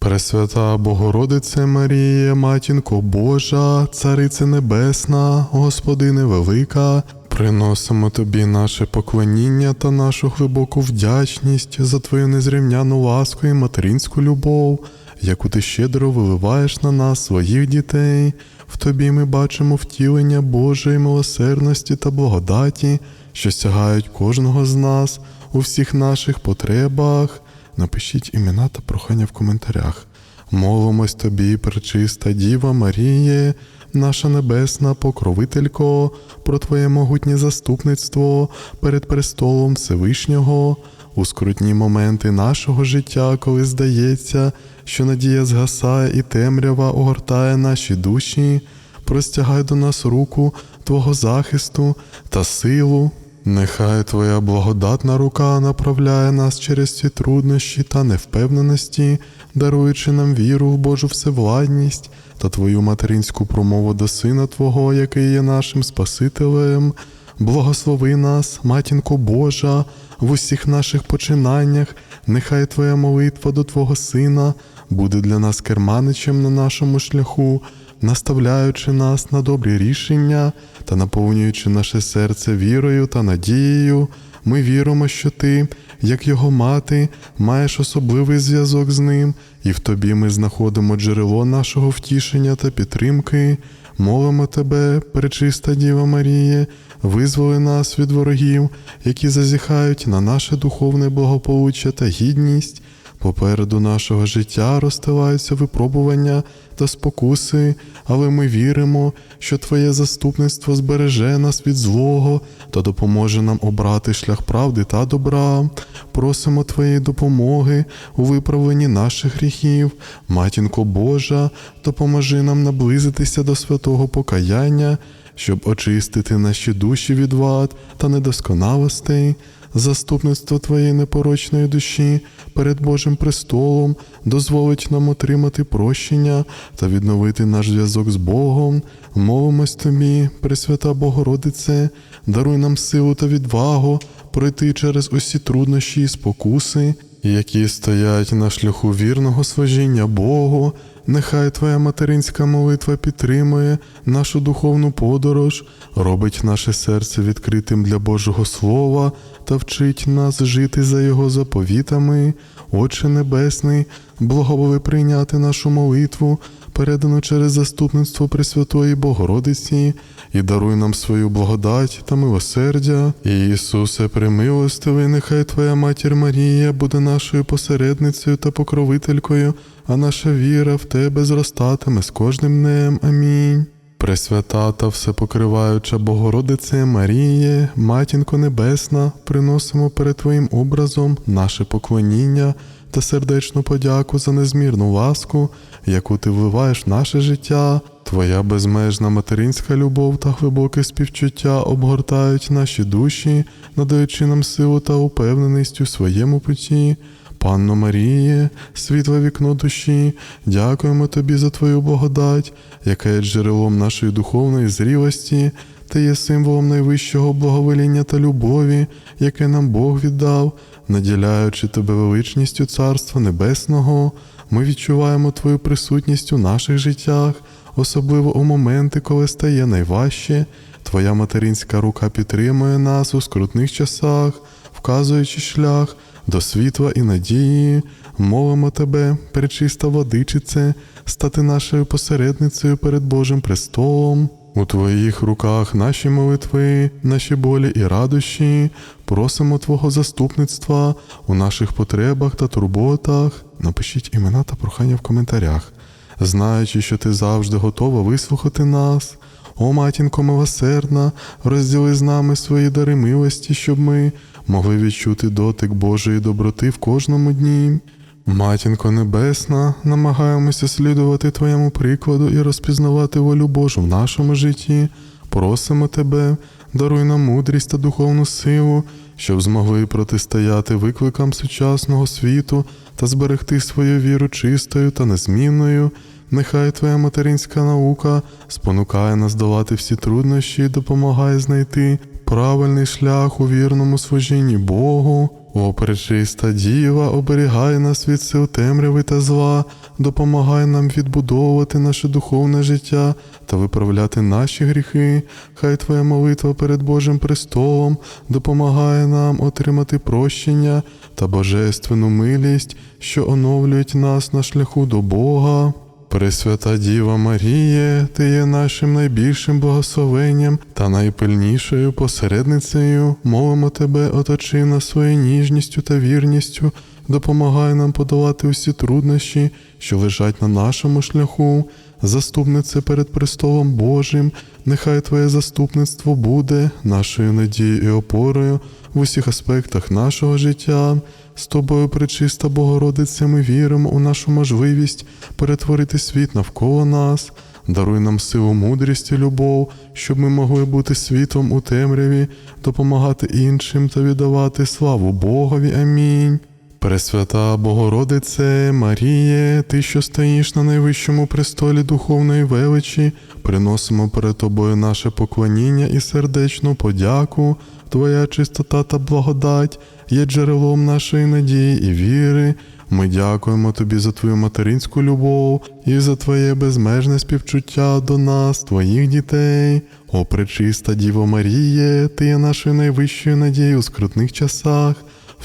Пресвята Богородице Марія, Матінко Божа, Царице Небесна, Господине Велика, приносимо Тобі наше поклоніння та нашу глибоку вдячність за Твою незрівняну ласку і материнську любов, яку ти щедро виливаєш на нас, своїх дітей. В Тобі ми бачимо втілення Божої милосердності та благодаті, що сягають кожного з нас у всіх наших потребах. Напишіть імена та прохання в коментарях. Молимось тобі, пречиста Діва Маріє, наша небесна покровителько, про Твоє могутнє заступництво перед престолом Всевишнього, у скрутні моменти нашого життя, коли здається, що надія згасає і темрява огортає наші душі, простягай до нас руку Твого захисту та силу. Нехай Твоя благодатна рука направляє нас через ці труднощі та невпевненості, даруючи нам віру в Божу всевладність та Твою материнську промову до Сина Твого, який є нашим Спасителем. Благослови нас, матінко Божа, в усіх наших починаннях, нехай Твоя молитва до Твого Сина буде для нас керманичем на нашому шляху, наставляючи нас на добрі рішення та наповнюючи наше серце вірою та надією, ми віримо, що ти, як його мати, маєш особливий зв'язок з ним, і в тобі ми знаходимо джерело нашого втішення та підтримки. Молимо тебе, пречиста Діва Маріє, визволи нас від ворогів, які зазіхають на наше духовне благополуччя та гідність. Попереду нашого життя розстилаються випробування та спокуси, але ми віримо, що Твоє заступництво збереже нас від злого та допоможе нам обрати шлях правди та добра. Просимо Твоєї допомоги у виправленні наших гріхів. Матінко Божа, допоможи нам наблизитися до святого покаяння, щоб очистити наші душі від вад та недосконалостей заступництво Твоєї непорочної душі перед Божим престолом дозволить нам отримати прощення та відновити наш зв'язок з Богом. Мовимось Тобі, Пресвята Богородице, даруй нам силу та відвагу пройти через усі труднощі і спокуси, які стоять на шляху вірного служіння Богу. Нехай Твоя материнська молитва підтримує нашу духовну подорож, робить наше серце відкритим для Божого Слова та вчить нас жити за Його заповітами. Отче Небесний, благоволи прийняти нашу молитву, передану через заступництво Пресвятої Богородиці, і даруй нам свою благодать та милосердя. Ісусе, примилостивий, нехай Твоя матір Марія буде нашою посередницею та покровителькою, а наша віра в Тебе зростатиме з кожним днем. Амінь. Пресвята та всепокриваюча Богородице Маріє, Матінко Небесна, приносимо перед Твоїм образом наше поклоніння та сердечну подяку за незмірну ласку, яку ти вливаєш в наше життя. Твоя безмежна материнська любов та глибоке співчуття обгортають наші душі, надаючи нам силу та упевненість у своєму путі. Панно Маріє, світле вікно душі, дякуємо тобі за твою благодать, яка є джерелом нашої духовної зрілості, ти є символом найвищого благовоління та любові, яке нам Бог віддав, наділяючи тебе величністю Царства Небесного. Ми відчуваємо твою присутність у наших життях, особливо у моменти, коли стає найважче. Твоя материнська рука підтримує нас у скрутних часах, вказуючи шлях до світла і надії, молимо тебе, пречиста водичице, стати нашою посередницею перед Божим престолом. У Твоїх руках наші молитви, наші болі і радощі, просимо Твого заступництва у наших потребах та турботах. Напишіть імена та прохання в коментарях, знаючи, що ти завжди готова вислухати нас. О, матінко милосердна, розділи з нами свої дари милості, щоб ми могли відчути дотик Божої доброти в кожному дні. Матінко Небесна, намагаємося слідувати Твоєму прикладу і розпізнавати волю Божу в нашому житті. Просимо Тебе, даруй нам мудрість та духовну силу, щоб змогли протистояти викликам сучасного світу та зберегти свою віру чистою та незмінною. Нехай Твоя материнська наука спонукає нас долати всі труднощі і допомагає знайти правильний шлях у вірному служінні Богу. О, пречиста діва, оберігай нас від сил темряви та зла, допомагай нам відбудовувати наше духовне життя та виправляти наші гріхи. Хай Твоя молитва перед Божим престолом допомагає нам отримати прощення та божественну милість, що оновлюють нас на шляху до Бога. Пресвята Діва Маріє, Ти є нашим найбільшим благословенням та найпильнішою посередницею. Молимо Тебе, оточи нас своєю ніжністю та вірністю, допомагай нам подолати усі труднощі, що лежать на нашому шляху. Заступнице перед престолом Божим, нехай Твоє заступництво буде нашою надією і опорою в усіх аспектах нашого життя. З тобою, пречиста Богородиця, ми віримо у нашу можливість перетворити світ навколо нас. Даруй нам силу, мудрість і любов, щоб ми могли бути світом у темряві, допомагати іншим та віддавати славу Богові. Амінь. Пресвята Богородице, Маріє, Ти, що стоїш на найвищому престолі духовної величі, приносимо перед Тобою наше поклоніння і сердечну подяку. Твоя чистота та благодать є джерелом нашої надії і віри. Ми дякуємо Тобі за Твою материнську любов і за Твоє безмежне співчуття до нас, Твоїх дітей. О, пречиста Діво Маріє, Ти є нашою найвищою надією у скрутних часах.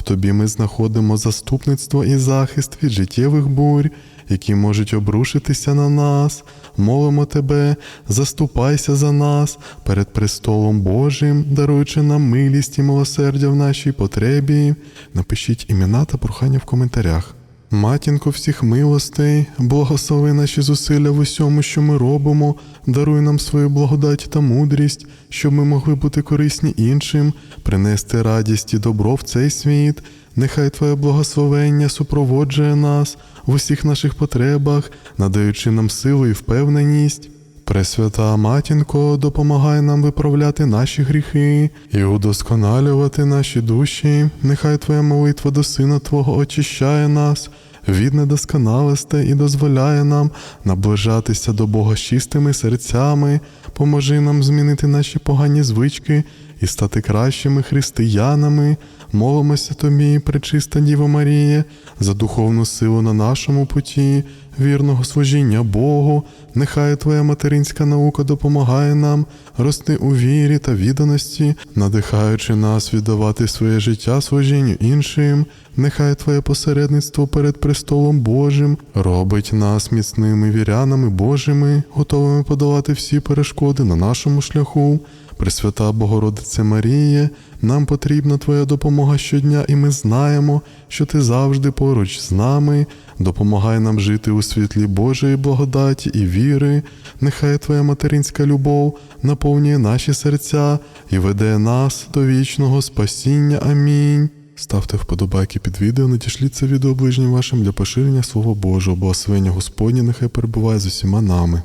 Тобі ми знаходимо заступництво і захист від життєвих бурь, які можуть обрушитися на нас. Молимо тебе, заступайся за нас перед престолом Божим, даруючи нам милість і милосердя в нашій потребі. Напишіть імена та прохання в коментарях. Матінко всіх милостей, благослови наші зусилля в усьому, що ми робимо, даруй нам свою благодать та мудрість, щоб ми могли бути корисні іншим, принести радість і добро в цей світ. Нехай Твоє благословення супроводжує нас в усіх наших потребах, надаючи нам силу і впевненість. Пресвята Матінко, допомагай нам виправляти наші гріхи і удосконалювати наші душі. Нехай Твоя молитва до Сина Твого очищає нас від недосконалостей і дозволяє нам наближатися до Бога з чистими серцями. Поможи нам змінити наші погані звички і стати кращими християнами. Молимося тобі, пречиста Діво Марія, за духовну силу на нашому путі, вірного служіння Богу. Нехай Твоя материнська наука допомагає нам рости у вірі та відданості, надихаючи нас віддавати своє життя служінню іншим. Нехай Твоє посередництво перед престолом Божим робить нас міцними вірянами Божими, готовими подолати всі перешкоди на нашому шляху. Пресвята Богородице Маріє, нам потрібна Твоя допомога щодня, і ми знаємо, що Ти завжди поруч з нами. Допомагай нам жити у світлі Божої благодаті і віри. Нехай Твоя материнська любов наповнює наші серця і веде нас до вічного спасіння. Амінь. Ставте вподобайки під відео, надішліть це відео ближнім вашим для поширення Слова Божого, благословення Господнє нехай перебуває з усіма нами.